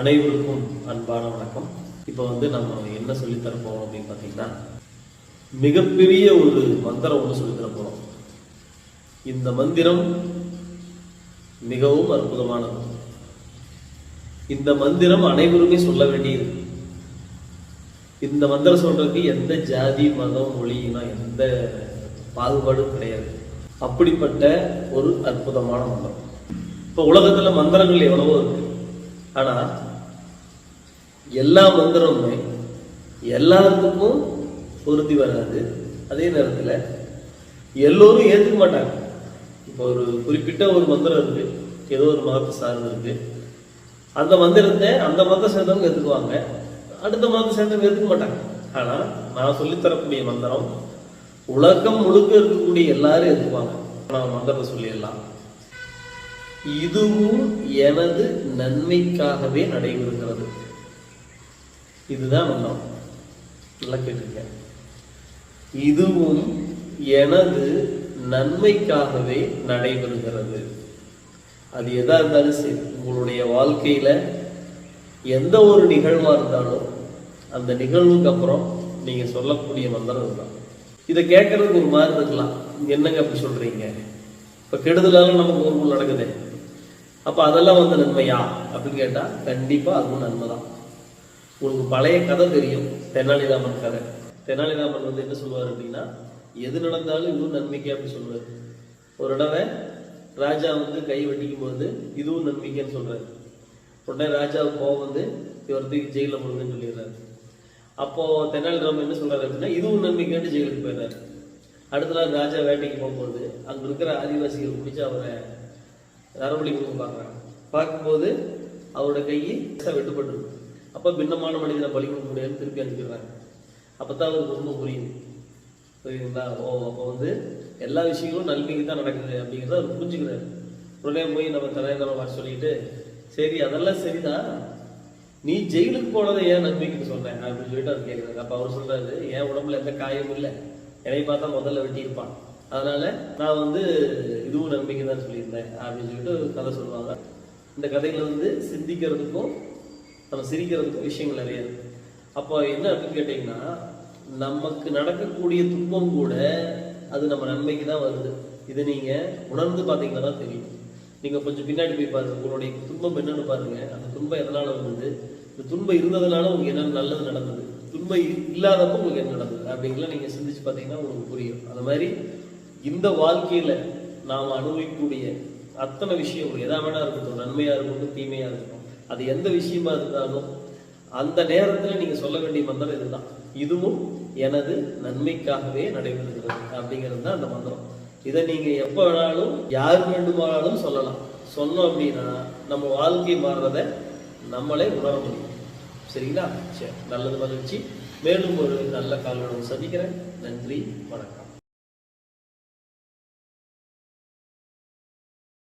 அனைவருக்கும் அன்பான வணக்கம். இப்போ வந்து நம்ம என்ன சொல்லித் போகிறோம் அப்படின்னு பார்த்தீங்கன்னா மிகப்பெரிய ஒரு மந்திரம் ஒன்று சொல்லித் போகிறோம் இந்த மந்திரம் மிகவும் அற்புதமானது. இந்த மந்திரம் அனைவருமே சொல்ல வேண்டியது. இந்த மந்திரம் சொல்றதுக்கு எந்த ஜாதி மதம் மொழினா எந்த பாகுபாடும் கிடையாது. அப்படிப்பட்ட ஒரு அற்புதமான மந்திரம். இப்போ உலகத்துல மந்திரங்கள் எவ்வளவோ இருக்கு. ஆனா எல்லா மந்திரமுமே எல்லாத்துக்கும் பொருந்தி வராது. அதே நேரத்துல எல்லோரும் ஏத்துக்க மாட்டாங்க. இப்போ ஒரு குறிப்பிட்ட ஒரு மந்திரம் இருக்கு ஏதோ ஒரு மதத்தை சார்ந்து இருக்கு. அந்த மந்திரத்தை அந்த மதத்தை சேர்ந்தவங்க ஏற்றுக்குவாங்க அடுத்த மதத்தை சேர்ந்தவங்க ஏற்றுக்க மாட்டாங்க. ஆனா நான் சொல்லித் தரக்கூடிய மந்திரம் உலகம் முழுக்க இருக்கக்கூடிய எல்லாரும் ஏற்றுக்குவாங்க நான் மந்திரத்தை சொல்லிடலாம். இதுவும் எனது நன்மைக்காகவே நடைபெறுகிறது. இதுதான் மந்திரம் நல்லா கேட்டுருங்க. இதுவும் எனது நன்மைக்காகவே நடைபெறுகிறது. அது எதா இருந்தாலும் சரி உங்களுடைய வாழ்க்கையில எந்த ஒரு நிகழ்வா இருந்தாலும் அந்த நிகழ்வுக்கு அப்புறம் நீங்க சொல்லக்கூடிய மந்திரம் தான் இதை கேட்கறதுக்கு ஒரு மாதிரி இருக்கலாம். என்னங்க அப்படி சொல்றீங்க? இப்ப கெடுதலாலும் நமக்கு ஒரு நடக்குதே. அப்ப அதெல்லாம் வந்து நன்மையா? அப்படின்னு கேட்டா கண்டிப்பா அதுவும் நன்மைதான். உங்களுக்கு பழைய கதை தெரியும். தெனாலிராமன் கதை. தெனாலிராமன் வந்து என்ன சொல்லுவார் அப்படின்னா எது நடந்தாலும் இதுவும் நன்மைக்கே அப்படின்னு சொல்லுவார். ஒரு தடவை ராஜா வந்து கை வெட்டிக்கும் போது இதுவும் நன்மைக்கேன்னு சொல்றாரு. உடனே ராஜாவுக்கு கோவம் வந்து இவர் தூக்கி ஜெயில போடுங்கன்னு சொல்லிடுறாரு. அப்போ தெனாலிராமன் என்ன சொல்றாரு அப்படின்னா இதுவும் நன்மைக்கேன்னு ஜெயிலுக்கு போயிடுறாரு. அடுத்த நாள் ராஜா வேட்டைக்கு போகும்போது அங்க இருக்கிற ஆதிவாசிகள் பிடிச்சி அவரை நரபலி கொடுக்க பார்க்குறாங்க பார்க்கும்போது அவரோட கையை வெட்டுப்பட்டுருக்கு. அப்போ பின்னமான மனிதனை பலி கொடுக்க முடியாதுன்னு திருப்பி அனுப்பிடுறாங்க அப்போ தான் அவருக்கு ரொம்ப புரியுது புரியுதுங்களா? ஓ அப்போ வந்து எல்லா விஷயங்களும் நன்மைக்கு தான் நடக்குது அப்படிங்கிறத அவர் புரிஞ்சுக்கிறாரு. உடனே போய் நம்ம தலைநகரம் வர சொல்லிட்டு சரி அதெல்லாம் சரிதான். நீ ஜெயிலுக்கு போனதை ஏன் நன்மைக்கு சொன்னேன் அப்படின்னு சொல்லிட்டு அவர் கேட்குறாரு. அப்போ அவர் சொல்கிறாரு என் உடம்புல எந்த காயமும் இல்லை. என்னை பார்த்தா முதல்ல வெட்டியிருப்பான். அதனால நான் வந்து இதுவும் நம்பிக்கை தான் சொல்லியிருந்தேன் அப்படின்னு சொல்லிட்டு ஒரு கதை சொல்லுவாங்க. இந்த கதையில் வந்து சிந்திக்கிறதுக்கும் நம்ம சிரிக்கிறதுக்கும் விஷயங்கள் நிறைய இருக்கு. அப்போ என்ன அப்படின்னு கேட்டிங்கன்னா நமக்கு நடக்கக்கூடிய துன்பம் கூட அது நம்ம நன்மைக்கு தான் வருது. இதை நீங்க உணர்ந்து பார்த்தீங்கன்னா தான் தெரியும். நீங்க கொஞ்சம் பின்னாடி போய் பாருங்க உங்களுடைய துன்பம் என்னன்னு பாருங்க. அந்த துன்பம் எதனால வந்தது? இந்த துன்பம் இருந்ததுனால உங்களுக்கு என்ன நல்லது நடந்தது? துன்பம் இல்லாதப்போ உங்களுக்கு என்ன நடந்தது? அப்படிங்கலாம் நீங்க சிந்திச்சு பார்த்தீங்கன்னா உங்களுக்கு புரியும். அந்த மாதிரி இந்த வாழ்க்கையில நாம் அனுபவிக்கக்கூடிய அத்தனை விஷயம் எதா வேணா இருக்கட்டும் நன்மையா இருக்கட்டும் தீமையா இருக்கட்டும் அது எந்த விஷயமா இருந்தாலும் அந்த நேரத்துல நீங்க சொல்ல வேண்டிய மந்திரம் இதுதான். இதுவும் எனது நன்மைக்காகவே நடைபெறுகிறது அப்படிங்கிறது தான் அந்த மந்திரம். இதை நீங்க எப்ப வேணாலும் யார் வேண்டுமானாலும் சொல்லலாம். சொன்னோம் அப்படின்னா நம்ம வாழ்க்கை மாறுறத நம்மளே உணர முடியும். சரிங்களா? சரி நல்லது மகிழ்ச்சி. மேலும் ஒரு நல்ல காலோடு சந்திக்கிறேன். நன்றி வணக்கம்.